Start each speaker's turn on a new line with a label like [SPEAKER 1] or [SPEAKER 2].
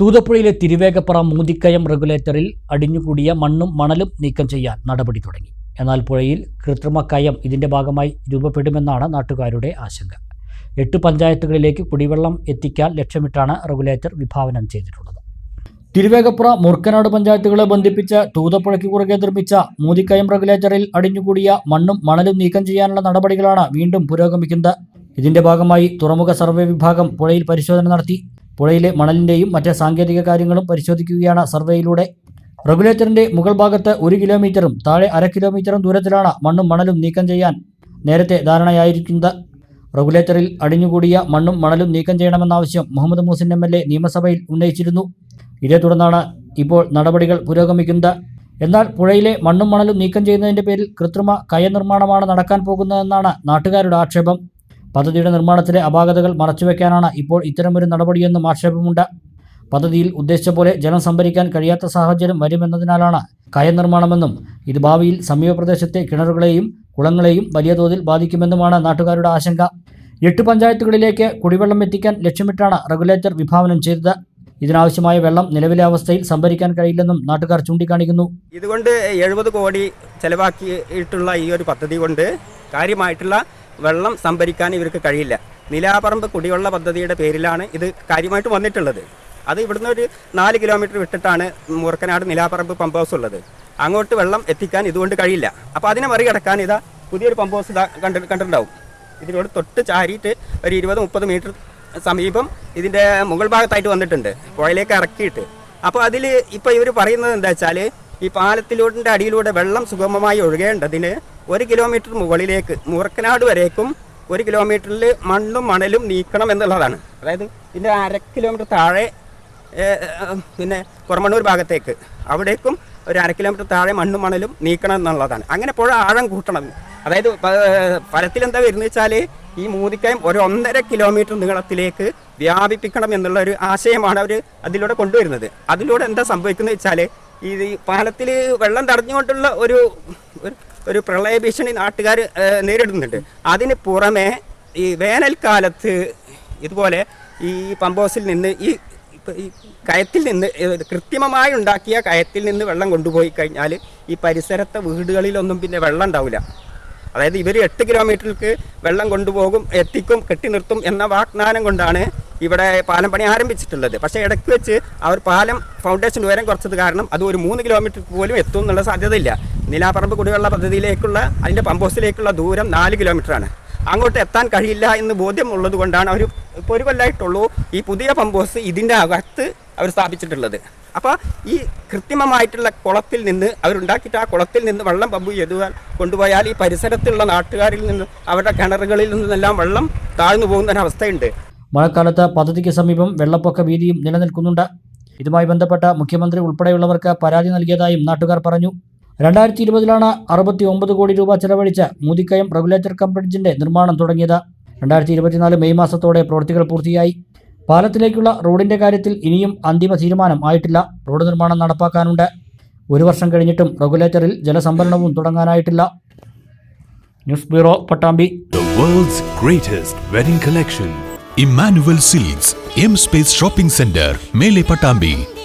[SPEAKER 1] തൂതപ്പുഴയിലെ തിരുവേഗപ്പുറ മൂതിക്കയം റെഗുലേറ്ററിൽ അടിഞ്ഞുകൂടിയ മണ്ണും മണലും നീക്കം ചെയ്യാൻ നടപടി തുടങ്ങി. എന്നാൽ പുഴയിൽ കൃത്രിമ കയം ഇതിന്റെ ഭാഗമായി രൂപപ്പെടുമെന്നാണ് നാട്ടുകാരുടെ ആശങ്ക. എട്ട് പഞ്ചായത്തുകളിലേക്ക് കുടിവെള്ളം എത്തിക്കാൻ ലക്ഷ്യമിട്ടാണ് റെഗുലേറ്റർ വിഭാവനം ചെയ്തിട്ടുള്ളത്. തിരുവേഗപ്പുറ മൂർക്കനാട് പഞ്ചായത്തുകളെ ബന്ധിപ്പിച്ച് തൂതപ്പുഴയ്ക്ക് കുറുകെ നിർമ്മിച്ച മൂതിക്കയം റെഗുലേറ്ററിൽ അടിഞ്ഞുകൂടിയ മണ്ണും മണലും നീക്കം ചെയ്യാനുള്ള നടപടികളാണ് വീണ്ടും പുരോഗമിക്കുന്നത്. ഇതിന്റെ ഭാഗമായി തുറമുഖ സർവേ വിഭാഗം പുഴയിൽ പരിശോധന നടത്തി പുഴയിലെ മണലിന്റെയും മറ്റ് സാങ്കേതിക കാര്യങ്ങളും പരിശോധിക്കുകയാണ് സർവേയിലൂടെ. റെഗുലേറ്ററിന്റെ മുകൾ ഭാഗത്ത് ഒരു കിലോമീറ്ററും താഴെ അര കിലോമീറ്ററും ദൂരത്തിലാണ് മണ്ണും മണലും നീക്കം ചെയ്യാൻ നേരത്തെ ധാരണയായിരിക്കുന്നത്. റെഗുലേറ്ററിൽ അടിഞ്ഞുകൂടിയ മണ്ണും മണലും നീക്കം ചെയ്യണമെന്നാവശ്യം Muhammad Muhsin M L A നിയമസഭയിൽ ഉന്നയിച്ചിരുന്നു. ഇതേ തുടർന്നാണ് ഇപ്പോൾ നടപടികൾ പുരോഗമിക്കുന്നത്. എന്നാൽ പുഴയിലെ മണ്ണും മണലും നീക്കം ചെയ്യുന്നതിന്റെ പേരിൽ കൃത്രിമ കയ നിർമ്മാണമാണ് നടക്കാൻ പോകുന്നതെന്നാണ് നാട്ടുകാരുടെ ആക്ഷേപം. പദ്ധതിയുടെ നിർമ്മാണത്തിലെ അപാകതകൾ മറച്ചുവെക്കാനാണ് ഇപ്പോൾ ഇത്തരമൊരു നടപടിയെന്നും ആക്ഷേപമുണ്ട്. പദ്ധതിയിൽ ഉദ്ദേശിച്ച പോലെ ജലം സംഭരിക്കാൻ കഴിയാത്ത സാഹചര്യം വരുമെന്നതിനാലാണ് കയ നിർമ്മാണമെന്നും ഇത് ഭാവിയിൽ സമീപ പ്രദേശത്തെ കിണറുകളെയും കുളങ്ങളെയും വലിയ തോതിൽ ബാധിക്കുമെന്നുമാണ് നാട്ടുകാരുടെ ആശങ്ക. എട്ട് പഞ്ചായത്തുകളിലേക്ക് കുടിവെള്ളം എത്തിക്കാൻ ലക്ഷ്യമിട്ടാണ് റെഗുലേറ്റർ വിഭാവനം ചെയ്തത്. ഇതിനാവശ്യമായ വെള്ളം നിലവിലെ അവസ്ഥയിൽ സംഭരിക്കാൻ കഴിയില്ലെന്നും നാട്ടുകാർ ചൂണ്ടിക്കാണിക്കുന്നു.
[SPEAKER 2] ഇതുകൊണ്ട് എഴുപത് കോടി ചെലവാക്കിയിട്ടുള്ള ഈ ഒരു പദ്ധതി കൊണ്ട് കാര്യമായിട്ടുള്ള വെള്ളം സംഭരിക്കാൻ ഇവർക്ക് കഴിയില്ല. നിലാപറമ്പ് കുടിവെള്ള പദ്ധതിയുടെ പേരിലാണ് ഇത് കാര്യമായിട്ട് വന്നിട്ടുള്ളത്. അത് ഇവിടുന്ന് ഒരു നാല് കിലോമീറ്റർ വിട്ടിട്ടാണ് മുറക്കനാട് നിലാപറമ്പ് പമ്പ് ഹൗസ് ഉള്ളത്. അങ്ങോട്ട് വെള്ളം എത്തിക്കാൻ ഇതുകൊണ്ട് കഴിയില്ല. അപ്പോൾ അതിനെ മറികടക്കാൻ ഇതാ പുതിയൊരു പമ്പ് ഹൗസ് ഇതാ കണ്ടി കണ്ടിട്ടുണ്ടാവും. ഇതിനോട് തൊട്ട് ചാരിയിട്ട് ഒരു ഇരുപത് മുപ്പത് മീറ്റർ സമീപം ഇതിന്റെ മുകൾ ഭാഗത്തായിട്ട് വന്നിട്ടുണ്ട്. പുഴയിലേക്ക് ഇറക്കിയിട്ട്. അപ്പോൾ അതിൽ ഇപ്പോൾ ഇവർ പറയുന്നത് എന്താ വെച്ചാൽ ഈ പാലത്തിലൂടെ അടിയിലൂടെ വെള്ളം സുഗമമായി ഒഴുകേണ്ടതിന് ഒരു കിലോമീറ്റർ മുകളിലേക്ക് മുറക്കനാട് വരേക്കും ഒരു കിലോമീറ്ററിൽ മണ്ണും മണലും നീക്കണം എന്നുള്ളതാണ്. അതായത് ഇതിന്റെ അര കിലോമീറ്റർ താഴെ പിന്നെ കുറമണ്ണൂർ ഭാഗത്തേക്ക്. അവിടേക്കും ഒരു അര കിലോമീറ്റർ താഴെ മണ്ണും മണലും നീക്കണം എന്നുള്ളതാണ്. അങ്ങനെ പുഴ ആഴം കൂട്ടണം. അതായത് ഫലത്തിൽ എന്താ വരുന്നത് വെച്ചാൽ ഈ മൂതിക്കയം ഒരു ഒന്നര കിലോമീറ്റർ നീളത്തിലേക്ക് വ്യാപിപ്പിക്കണം എന്നുള്ള ഒരു ആശയമാണ് അവർ അതിലൂടെ കൊണ്ടുവരുന്നത്. അതിലൂടെ എന്താ സംഭവിക്കുന്നത് വെച്ചാൽ ഈ പാലത്തിൽ വെള്ളം തടഞ്ഞുകൊണ്ടുള്ള ഒരു ഒരു- പ്രളയ ഭീഷണി നാട്ടുകാർ നേരിടുന്നുണ്ട്. അതിന് പുറമെ ഈ വേനൽക്കാലത്ത് ഇതുപോലെ ഈ പമ്പ് ഹൗസിൽ നിന്ന് ഈ ഈ കയത്തിൽ നിന്ന് കൃത്രിമമായി ഉണ്ടാക്കിയ കയത്തിൽ നിന്ന് വെള്ളം കൊണ്ടുപോയി കഴിഞ്ഞാൽ ഈ പരിസരത്തെ വീടുകളിലൊന്നും പിന്നെ വെള്ളം ഉണ്ടാവില്ല. അതായത് ഇവർ എട്ട് കിലോമീറ്ററിലേക്ക് വെള്ളം കൊണ്ടുപോകും എത്തിക്കും കെട്ടി നിർത്തും എന്ന വാഗ്ദാനം കൊണ്ടാണ് ഇവിടെ പാലം പണി ആരംഭിച്ചിട്ടുള്ളത്. പക്ഷേ ഇടയ്ക്ക് വെച്ച് അവർ പാലം ഫൗണ്ടേഷൻ ഉയരം കുറച്ചത് കാരണം അത് ഒരു മൂന്ന് കിലോമീറ്റർ പോലും എത്തും എന്നുള്ള സാധ്യതയില്ല. നിലാപ്പറമ്പ് കുടിവെള്ള പദ്ധതിയിലേക്കുള്ള അതിന്റെ പമ്പോസിലേക്കുള്ള ദൂരം നാല് കിലോമീറ്ററാണ് അങ്ങോട്ട് എത്താൻ കഴിയില്ല എന്ന് ബോധ്യമുള്ളത് കൊണ്ടാണ് അവർ ഇപ്പോൾ ഒരു കൊല്ലമായിട്ടുള്ളൂ ഈ പുതിയ പമ്പോസ് ഇതിന്റെ അകത്ത് അവർ സ്ഥാപിച്ചിട്ടുള്ളത്. അപ്പോൾ ഈ കൃത്രിമമായിട്ടുള്ള കുളത്തിൽ നിന്ന് അവരുണ്ടാക്കിയിട്ട് ആ കുളത്തിൽ നിന്ന് വെള്ളം പമ്പ് ചെയ്ത് കൊണ്ടുപോയാൽ ഈ പരിസരത്തുള്ള നാട്ടുകാരിൽ നിന്ന് അവരുടെ കിണറുകളിൽ നിന്നെല്ലാം വെള്ളം താഴ്ന്നു പോകുന്ന ഒരവസ്ഥയുണ്ട്
[SPEAKER 1] മഴക്കാലത്ത് പദ്ധതിക്ക് സമീപം വെള്ളപ്പൊക്ക ഭീതിയും നിലനിൽക്കുന്നുണ്ട്. ഇതുമായി ബന്ധപ്പെട്ട മുഖ്യമന്ത്രി ഉൾപ്പെടെയുള്ളവർക്ക് പരാതി നൽകിയതായും നാട്ടുകാർ പറഞ്ഞു. രണ്ടായിരത്തി ഇരുപതിലാണ് അറുപത്തി ഒമ്പത് കോടി രൂപ ചെലവഴിച്ച് മൂതിക്കയം റെഗുലേറ്റർ കം നിർമ്മാണം തുടങ്ങിയത്. രണ്ടായിരത്തി ഇരുപത്തിനാല് മെയ് മാസത്തോടെ പ്രവൃത്തികൾ പൂർത്തിയായി. പാലത്തിലേക്കുള്ള റോഡിന്റെ കാര്യത്തിൽ ഇനിയും അന്തിമ തീരുമാനം ആയിട്ടില്ല. റോഡ് നിർമ്മാണം നടപ്പാക്കാനുണ്ട്. ഒരു വർഷം കഴിഞ്ഞിട്ടും റെഗുലേറ്ററിൽ ജലസംഭരണവും തുടങ്ങാനായിട്ടില്ല. News bureau Pattambi.
[SPEAKER 3] The world's greatest wedding. Emmanuel Silks, M Space Shopping Center, Mele Patambi.